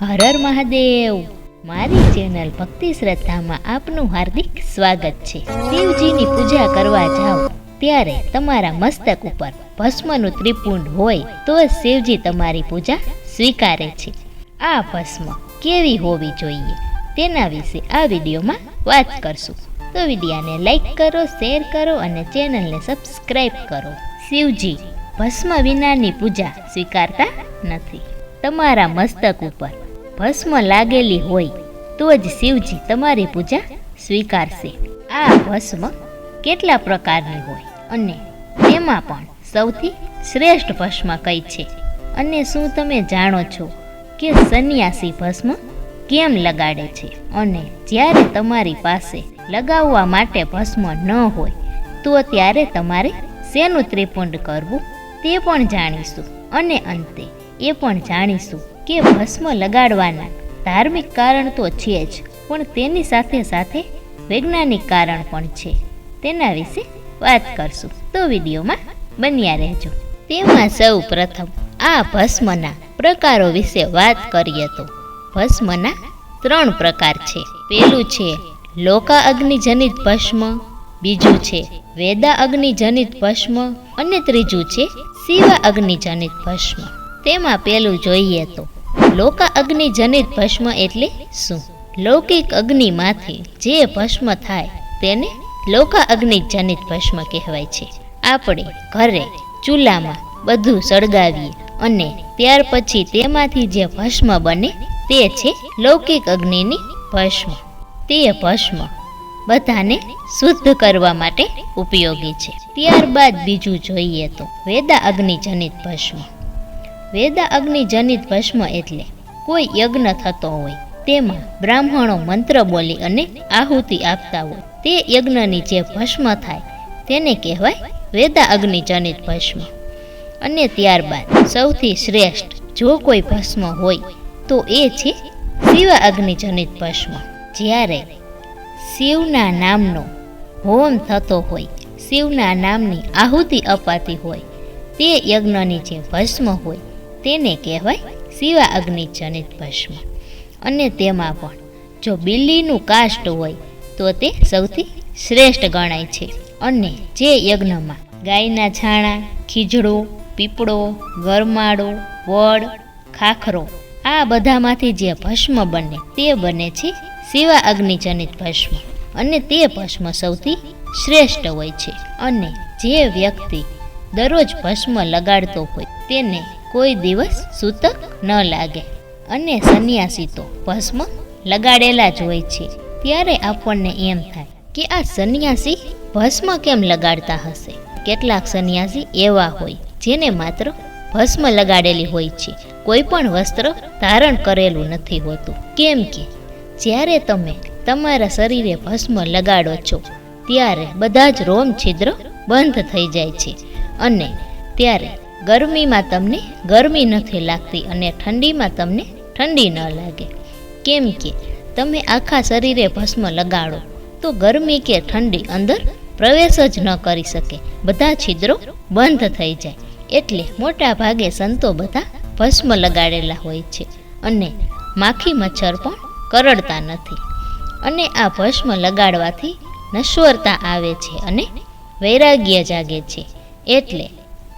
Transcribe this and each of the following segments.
હર હર મહાદેવ. મારી ચેનલ ભક્તિ શ્રદ્ધામાં આપનું હાર્દિક સ્વાગત છે. શિવજીની પૂજા કરવા જાઓ. ત્યારે તમારા મસ્તક ઉપર ભસ્મનું ત્રિપુંડ હોય તો શિવજી તમારી પૂજા સ્વીકારે છે. આ ભસ્મ કેવી હોવી જોઈએ? તેના વિશે આ વિડીયોમાં વાત કરશું. તો વિડીયાને લાઈક કરો, શેર કરો અને ચેનલને સબસ્ક્રાઈબ કરો. શિવજી ભસ્મ વિનાની પૂજા સ્વીકારતા નથી. તમારા મસ્તક ઉપર ભસ્મ લાગેલી હોય, તો જ શિવજી તમારી પૂજા સ્વીકારશે. આ ભસ્મ કેટલા પ્રકારની હોય અને તેમાં પણ સૌથી શ્રેષ્ઠ ભસ્મ કઈ છે? અને શું તમે જાણો છો કે સંન્યાસી ભસ્મ કેમ લગાડે છે? અને જ્યારે તમારી પાસે લગાવવા માટે ભસ્મ ન હોય, તો ત્યારે તમારે શેનું ત્રિપુંડ કરવું તે પણ જાણીશું. અને અંતે એ પણ જાણીશું કે ભસ્મ લગાડવાના. ધાર્મિક કારણ તો છે જ, પણ તેની સાથે સાથે વૈજ્ઞાનિક કારણ પણ છે. તેના વિશે વાત કરશું. તો વિડીયોમાં બન્યા રહેજો. તેમાં સૌ પ્રથમ, આ ભસ્મના પ્રકારો વિશે વાત કરીએ તો. ભસ્મના ત્રણ પ્રકાર છે. પેલું છે લોકા અગ્નિજનિત ભસ્મ, બીજું છે વેદા અગ્નિજનિત ભસ્મ, અને ત્રીજું છે શિવા અગ્નિજનિત ભસ્મ. તેમાં પેલું જોઈએ તો લોકા અગ્નિજનિત ભસ્મ એટલે શું? લૌકિક અગ્નિમાંથી જે ભસ્મ થાય તેને લોકા અગ્નિજનિત ભસ્મ કહેવાય છે. આપણે ઘરે ચૂલામાં બધું સળગાવીએ અને ત્યાર પછી તેમાંથી જે ભસ્મ બને તે છે લૌકિક અગ્નિની ભસ્મ. તે ભસ્મ બધાને શુદ્ધ કરવા માટે ઉપયોગી છે. ત્યારબાદ બીજું જોઈએ તો વેદા અગ્નિજનિત ભસ્મ. વેદા અગ્નિજનિત ભસ્મ એટલે કોઈ યજ્ઞ થતો હોય, તેમાં બ્રાહ્મણો મંત્ર બોલી અને આહુતિ આપતા હોય. તે યજ્ઞની જે ભસ્મ થાય, તેને કહેવાય વેદા અગ્નિજનિત ભસ્મ. અને ત્યારબાદ સૌથી શ્રેષ્ઠ જો કોઈ ભસ્મ હોય, તો એ છે શિવા અગ્નિજનિત ભસ્મ. જ્યારે શિવના નામનો હોમ થતો હોય, શિવના નામની આહુતિ અપાતી હોય, તે યજ્ઞની જે ભસ્મ હોય તેને કહેવાય શિવા અગ્નિજનિત ભસ્મ. અને તેમાં પણ જો બિલ્લીનું કાષ્ટ હોય, તો તે સૌથી શ્રેષ્ઠ ગણાય છે. અને જે યજ્ઞમાં ગાયના છાણા, ખીજડો, પીપળો, ગરમાળો, વડ, ખાખરો, આ બધામાંથી જે ભસ્મ બને તે બને છે શિવા અગ્નિજનિત ભસ્મ. અને તે ભસ્મ સૌથી શ્રેષ્ઠ હોય છે. અને જે વ્યક્તિ દરરોજ ભસ્મ લગાડતો હોય, તેને કોઈ દિવસ સૂતક ન લાગે. અને સંન્યાસી તો ભસ્મ લગાડેલા જ હોય છે. ત્યારે આપણને એમ થાય કે આ સંન્યાસી ભસ્મ કેમ લગાડતા હશે? કેટલાક સંન્યાસી એવા હોય જેને માત્ર ભસ્મ લગાડેલી હોય છે. કોઈ પણ વસ્ત્ર ધારણ કરેલું નથી હોતું. કેમ કે જ્યારે તમે તમારા શરીરે ભસ્મ લગાડો છો, ત્યારે બધા જ રોમ છિદ્ર બંધ થઈ જાય છે. અને ત્યારે ગરમીમાં તમને ગરમી નથી લાગતી અને ઠંડીમાં તમને ઠંડી ન લાગે. કેમ કે તમે આખા શરીરે ભસ્મ લગાડો, તો ગરમી કે ઠંડી અંદર પ્રવેશ જ ન કરી શકે. બધા છિદ્રો બંધ થઈ જાય. એટલે મોટા ભાગે સંતો બધા ભસ્મ લગાડેલા હોય છે અને માખી મચ્છર પણ કરડતા નથી. અને આ ભસ્મ લગાડવાથી નશ્વરતા આવે છે અને વૈરાગ્ય જાગે છે. એટલે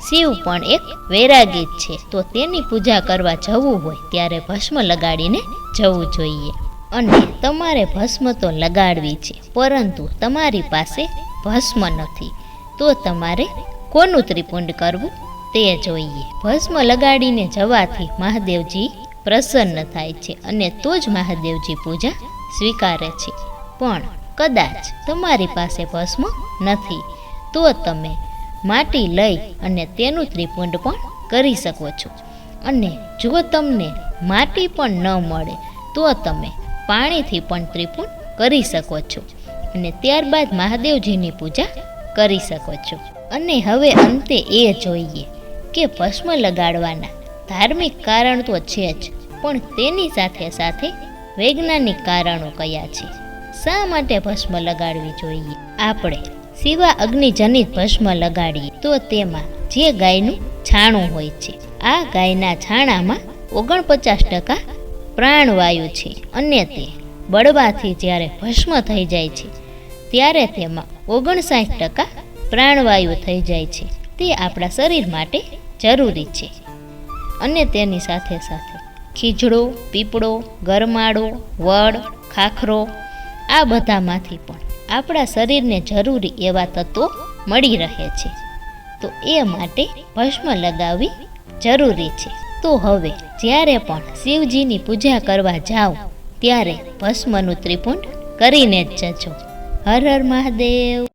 શિવ પણ એક વૈરાગી છે. તો તેની પૂજા કરવા જવું હોય ત્યારે ભસ્મ લગાડીને જવું જોઈએ. અને તમારે ભસ્મ તો લગાડવી છે, પરંતુ તમારી પાસે ભસ્મ નથી. તો તમારે કોનું ત્રિપુંડ કરવું? તે જોઈએ. ભસ્મ લગાડીને જવાથી મહાદેવજી પ્રસન્ન થાય છે અને તો જ મહાદેવજી પૂજા સ્વીકારે છે. પણ કદાચ તમારી પાસે ભસ્મ નથી. તો તમે માટી લઈ અને તેનું ત્રિપુંડ પણ કરી શકો છો. અને જો તમને માટી પણ ન મળે, તો તમે પાણીથી પણ ત્રિપુંડ કરી શકો છો અને ત્યારબાદ મહાદેવજીની પૂજા કરી શકો છો. અને હવે અંતે એ જોઈએ કે ભસ્મ લગાડવાના ધાર્મિક કારણ તો છે જ, પણ તેની સાથે સાથે વૈજ્ઞાનિક કારણો કયા છે? શા માટે ભસ્મ લગાડવી જોઈએ? આપણે શિવા અગ્નિજનિત ભસ્મ લગાડીએ તો તેમાં જે ગાયનું છાણું હોય છે, આ ગાયના છાણામાં ઓગણપચાસ ટકા પ્રાણવાયુ છે. અને તે બળવાથી જ્યારે ભસ્મ થઈ જાય છે, ત્યારે તેમાં ઓગણસાઠ ટકા પ્રાણવાયુ થઈ જાય છે. તે આપણા શરીર માટે જરૂરી છે. અને તેની સાથે સાથે ખીજડો, પીપળો ગરમાળો વડ, ખાખરો, આ બધામાંથી પણ આપણા શરીરને જરૂરી એવા તત્વો મળી રહે છે. તો એ માટે ભસ્મ લગાવવી જરૂરી છે. તો હવે જ્યારે પણ શિવજીની પૂજા કરવા જાઓ, ત્યારે ભસ્મનું ત્રિપુંડ કરીને જ જજો. હર હર મહાદેવ.